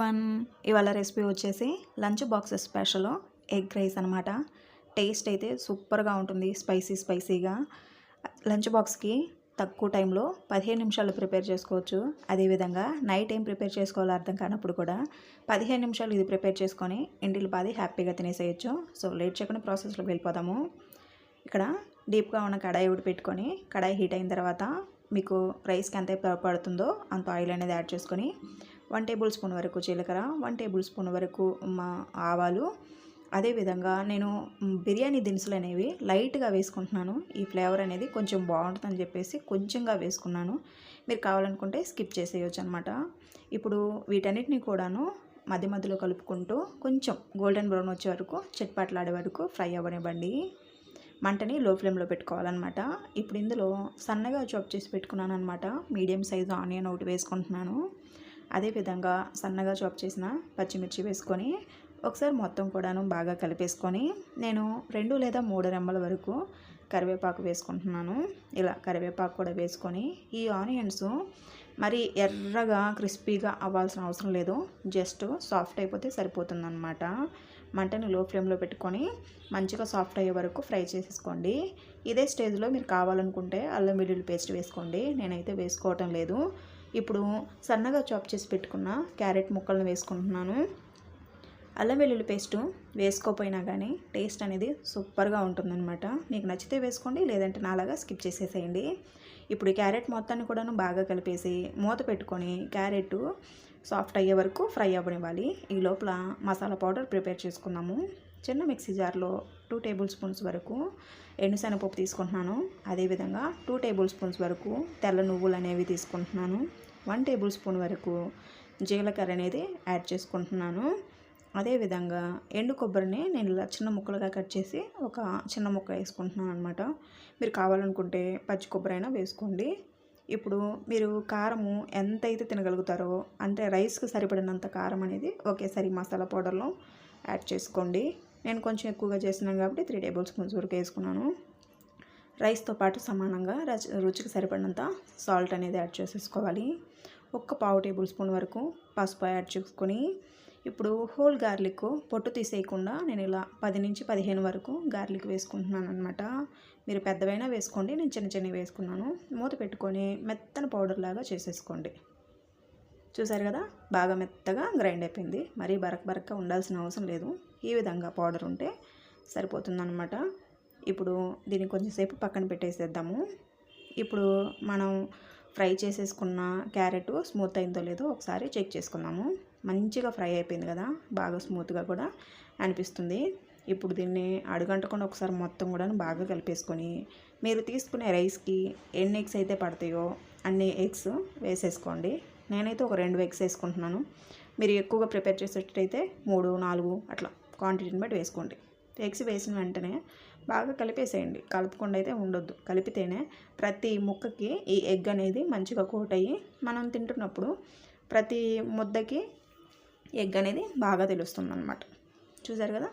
One ఇవాళ recipe వచ్చేసి lunch box special egg rice అనమాట టేస్ట్ అయితే సూపర్గా ఉంటుంది స్పైసీ స్పైసీగా లంచ్ బాక్స్కి తక్కువ టైంలో పదిహేను నిమిషాలు ప్రిపేర్ చేసుకోవచ్చు. అదేవిధంగా నైట్ ఏం ప్రిపేర్ చేసుకోవాలో అర్థం కానప్పుడు కూడా పదిహేను నిమిషాలు ఇది ప్రిపేర్ చేసుకొని ఇంటిలో పాది హ్యాపీగా తినేసేయచ్చు. సో లేట్ చేయకుండా ప్రాసెస్లోకి వెళ్ళిపోదాము. ఇక్కడ డీప్గా ఉన్న కడాయి ఒకటి పెట్టుకొని కడాయి హీట్ అయిన తర్వాత మీకు రైస్కి ఎంత పడుతుందో అంత ఆయిల్ అనేది యాడ్ చేసుకొని వన్ టేబుల్ స్పూన్ వరకు జీలకర్ర వన్ టేబుల్ స్పూన్ వరకు మా ఆవాలు. అదేవిధంగా నేను బిర్యానీ దినుసులు అనేవి లైట్గా వేసుకుంటున్నాను. ఈ ఫ్లేవర్ అనేది కొంచెం బాగుంటుందని చెప్పేసి కొంచెంగా వేసుకున్నాను. మీరు కావాలనుకుంటే స్కిప్ చేసేయచ్చు అనమాట ఇప్పుడు వీటన్నిటిని కూడాను మధ్య మధ్యలో కలుపుకుంటూ కొంచెం గోల్డెన్ బ్రౌన్ వచ్చే వరకు చెట్పాట్లాడే వరకు ఫ్రై అవ్వనివ్వండి. మంటని లో ఫ్లేమ్లో పెట్టుకోవాలన్నమాట. ఇప్పుడు ఇందులో సన్నగా చాప్ చేసి పెట్టుకున్నాను అనమాట మీడియం సైజు ఆనియన్ ఒకటి వేసుకుంటున్నాను. అదేవిధంగా సన్నగా చాప్ చేసిన పచ్చిమిర్చి వేసుకొని ఒకసారి మొత్తం కూడాను బాగా కలిపేసుకొని నేను రెండు లేదా మూడు రెమ్మల వరకు కరివేపాకు వేసుకుంటున్నాను. ఇలా కరివేపాకు కూడా వేసుకొని ఈ ఆనియన్స్ మరి ఎర్రగా క్రిస్పీగా అవ్వాల్సిన అవసరం లేదు. జస్ట్ సాఫ్ట్ అయిపోతే సరిపోతుందన్నమాట. మంటని లో ఫ్లేమ్లో పెట్టుకొని మంచిగా సాఫ్ట్ అయ్యే వరకు ఫ్రై చేసేసుకోండి. ఇదే స్టేజ్లో మీరు కావాలనుకుంటే అల్లం వెల్లుల్లి పేస్ట్ వేసుకోండి. నేనైతే వేసుకోవటం లేదు. ఇప్పుడు సన్నగా చాప్ చేసి పెట్టుకున్న క్యారెట్ ముక్కలను వేసుకుంటున్నాను. అల్లం వెల్లుల్లి పేస్టు వేసుకోపోయినా కానీ టేస్ట్ అనేది సూపర్గా ఉంటుందన్నమాట. మీకు నచ్చితే వేసుకోండి లేదంటే నాలాగా స్కిప్ చేసేసేయండి. ఇప్పుడు క్యారెట్ మొత్తాన్ని కూడాను బాగా కలిపేసి మూత పెట్టుకొని క్యారెట్ సాఫ్ట్ అయ్యే వరకు ఫ్రై అవ్వనివ్వాలి. ఈ లోపల మసాలా పౌడర్ ప్రిపేర్ చేసుకుందాము. చిన్న మిక్సీ జార్లో టూ టేబుల్ స్పూన్స్ వరకు ఎండుశనగపప్పు తీసుకుంటున్నాను. అదేవిధంగా టూ టేబుల్ స్పూన్స్ వరకు తెల్ల నువ్వులు అనేవి తీసుకుంటున్నాను. వన్ టేబుల్ స్పూన్ వరకు జీలకర్ర అనేది యాడ్ చేసుకుంటున్నాను. అదేవిధంగా ఎండు కొబ్బరిని నేను ఇలా చిన్న ముక్కలుగా కట్ చేసి ఒక చిన్న ముక్క వేసుకుంటున్నాను అనమాట మీరు కావాలనుకుంటే పచ్చి కొబ్బరి అయినా వేసుకోండి. ఇప్పుడు మీరు కారము ఎంత అయితే తినగలుగుతారో అంటే రైస్కి సరిపడినంత కారం అనేది ఒకేసారి మసాలా పౌడర్లో యాడ్ చేసుకోండి. నేను కొంచెం ఎక్కువగా చేసినాను కాబట్టి త్రీ టేబుల్ స్పూన్స్ వరకు వేసుకున్నాను. రైస్తో పాటు సమానంగా రుచికి సరిపడినంత సాల్ట్ అనేది యాడ్ చేసేసుకోవాలి. ఒక్క పావు టేబుల్ స్పూన్ వరకు పసుపు యాడ్ చేసుకొని ఇప్పుడు హోల్ గార్లిక్ పొట్టు తీసేయకుండా నేను ఇలా పది నుంచి పదిహేను వరకు గార్లిక్ వేసుకుంటున్నాను అనమాట మీరు పెద్దవైనా వేసుకోండి నేను చిన్న చిన్నవి వేసుకున్నాను. మూత పెట్టుకొని మెత్తన పౌడర్ లాగా చేసేసుకోండి. చూసారు కదా? బాగా మెత్తగా గ్రైండ్ అయిపోయింది. మరీ బరక బరక ఉండాల్సిన అవసరం లేదు. ఈ విధంగా పౌడర్ ఉంటే సరిపోతుందన్నమాట. ఇప్పుడు దీన్ని కొంచెంసేపు పక్కన పెట్టేసేద్దాము. ఇప్పుడు మనం ఫ్రై చేసేసుకున్న క్యారెట్ స్మూత్ అయిందో లేదో ఒకసారి చెక్ చేసుకుందాము. మంచిగా ఫ్రై అయిపోయింది కదా? బాగా స్మూత్గా కూడా అనిపిస్తుంది. ఇప్పుడు దీన్ని అడుగంటకుండా ఒకసారి మొత్తం కూడా బాగా కలిపేసుకొని మీరు తీసుకునే రైస్కి ఎన్ని ఎగ్స్ అయితే పడతాయో అన్ని ఎగ్స్ వేసేసుకోండి. నేనైతే ఒక రెండు ఎగ్స్ వేసుకుంటున్నాను. మీరు ఎక్కువగా ప్రిపేర్ చేసేటట్టయితే మూడు నాలుగు అట్లా క్వాంటిటీని బట్టి వేసుకోండి. ఎగ్స్ వేసిన వెంటనే బాగా కలిపేసేయండి. కలుపుకుండా అయితే ఉండొద్దు. కలిపితేనే ప్రతి ముక్కకి ఈ ఎగ్ అనేది మంచిగా కోట్ అయ్యి మనం తింటున్నప్పుడు ప్రతి ముద్దకి ఎగ్ అనేది బాగా తెలుస్తుంది అనమాట చూసారు కదా?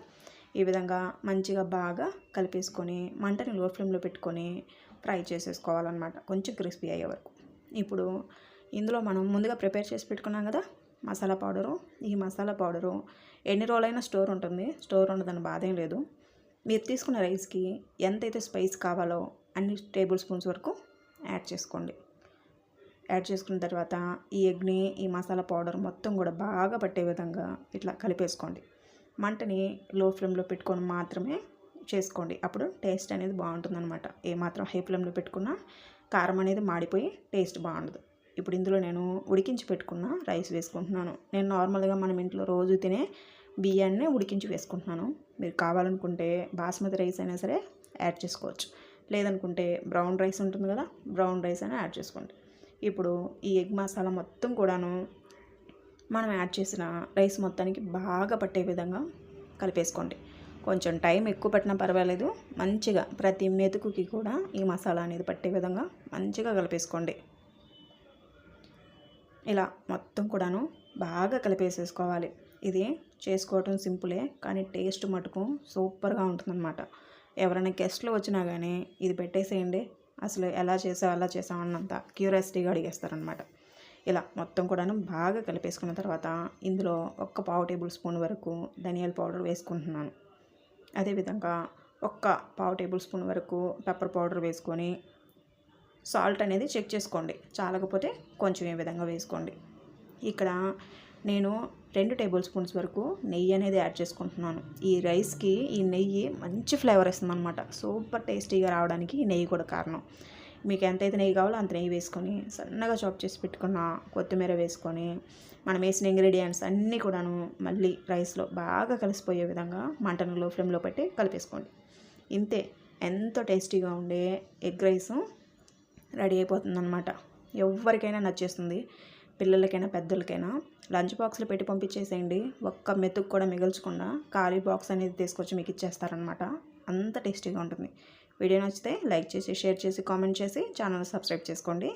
ఈ విధంగా మంచిగా బాగా కలిపేసుకొని మంటని లో ఫ్లేమ్లో పెట్టుకొని ఫ్రై చేసేసుకోవాలన్నమాట. కొంచెం క్రిస్పీ అయ్యే వరకు. ఇప్పుడు ఇందులో మనం ముందుగా ప్రిపేర్ చేసి పెట్టుకున్నాం కదా మసాలా పౌడరు. ఈ మసాలా పౌడరు ఎన్ని రోజులైనా స్టోర్ ఉంటుంది. స్టోర్ ఉండదని బాధ ఏం లేదు. మీరు తీసుకున్న రైస్కి ఎంతైతే స్పైస్ కావాలో అన్ని టేబుల్ స్పూన్స్ వరకు యాడ్ చేసుకోండి. యాడ్ చేసుకున్న తర్వాత ఈ ఎగ్ని ఈ మసాలా పౌడర్ మొత్తం కూడా బాగా పట్టే విధంగా ఇట్లా కలిపేసుకోండి. మంటని లో ఫ్లేమ్లో పెట్టుకొని మాత్రమే చేసుకోండి. అప్పుడు టేస్ట్ అనేది బాగుంటుందన్నమాట. ఏమాత్రం హై ఫ్లేమ్లో పెట్టుకున్నా కారం అనేది మాడిపోయి టేస్ట్ బాగుండదు. ఇప్పుడు ఇందులో నేను ఉడికించి పెట్టుకున్న రైస్ వేసుకుంటున్నాను. నేను నార్మల్గా మనం ఇంట్లో రోజు తినే బియ్యాన్ని ఉడికించి వేసుకుంటున్నాను. మీరు కావాలనుకుంటే బాస్మతి రైస్ అయినా సరే యాడ్ చేసుకోవచ్చు. లేదనుకుంటే బ్రౌన్ రైస్ ఉంటుంది కదా బ్రౌన్ రైస్ అయినా యాడ్ చేసుకోండి. ఇప్పుడు ఈ ఎగ్ మసాలా మొత్తం కూడాను మనం యాడ్ చేసిన రైస్ మొత్తానికి బాగా పట్టే విధంగా కలిపేసుకోండి. కొంచెం టైం ఎక్కువ పట్టినా పర్వాలేదు. మంచిగా ప్రతి మెతుకుకి కూడా ఈ మసాలా అనేది పట్టే విధంగా మంచిగా కలిపేసుకోండి. ఇలా మొత్తం కూడాను బాగా కలిపేసేసుకోవాలి. ఇది చేసుకోవటం సింపులే కానీ టేస్ట్ మటుకు సూపర్గా ఉంటుందన్నమాట. ఎవరైనా గెస్ట్లు వచ్చినా కానీ ఇది పెట్టేసేయండి. అసలు ఎలా చేసావు ఎలా చేసావు అన్నంత క్యూరియాసిటీగా అడిగేస్తారనమాట ఇలా మొత్తం కూడాను బాగా కలిపేసుకున్న తర్వాత ఇందులో ఒక్క పావు టేబుల్ స్పూన్ వరకు ధనియాల పౌడర్ వేసుకుంటున్నాను. అదేవిధంగా ఒక్క పావు టేబుల్ స్పూన్ వరకు పెప్పర్ పౌడర్ వేసుకొని సాల్ట్ అనేది చెక్ చేసుకోండి. చాలకపోతే కొంచెం ఈ విధంగా వేసుకోండి. ఇక్కడ నేను రెండు టేబుల్ స్పూన్స్ వరకు నెయ్యి అనేది యాడ్ చేసుకుంటున్నాను. ఈ రైస్కి ఈ నెయ్యి మంచి ఫ్లేవర్ ఇస్తుంది అనమాట సూపర్ టేస్టీగా రావడానికి ఈ నెయ్యి కూడా కారణం. మీకు ఎంతైతే నెయ్యి కావాలో అంత నెయ్యి వేసుకొని సన్నగా చాప్ చేసి పెట్టుకున్న కొత్తిమీర వేసుకొని మనం వేసిన ఇంగ్రీడియంట్స్ అన్నీ కూడాను మళ్ళీ రైస్లో బాగా కలిసిపోయే విధంగా మంటను లో ఫ్లేమ్లో పెట్టి కలిపేసుకోండి. ఇంతే. ఎంతో టేస్టీగా ఉండే ఎగ్ రైస్ రెడీ అయిపోతుంది అనమాట ఎవరికైనా నచ్చేస్తుంది. పిల్లలకైనా పెద్దలకైనా. లంచ్ బాక్స్లో పెట్టి పంపించేసేయండి. ఒక్క మెతుకు కూడా మిగల్చకుండా ఖాళీ బాక్స్ అనేది తీసుకొచ్చి మీకు ఇచ్చేస్తారనమాట అంత టేస్టీగా ఉంటుంది. వీడియో నచ్చితే లైక్ చేసి షేర్ చేసి కామెంట్ చేసి ఛానల్ సబ్స్క్రైబ్ చేసుకోండి.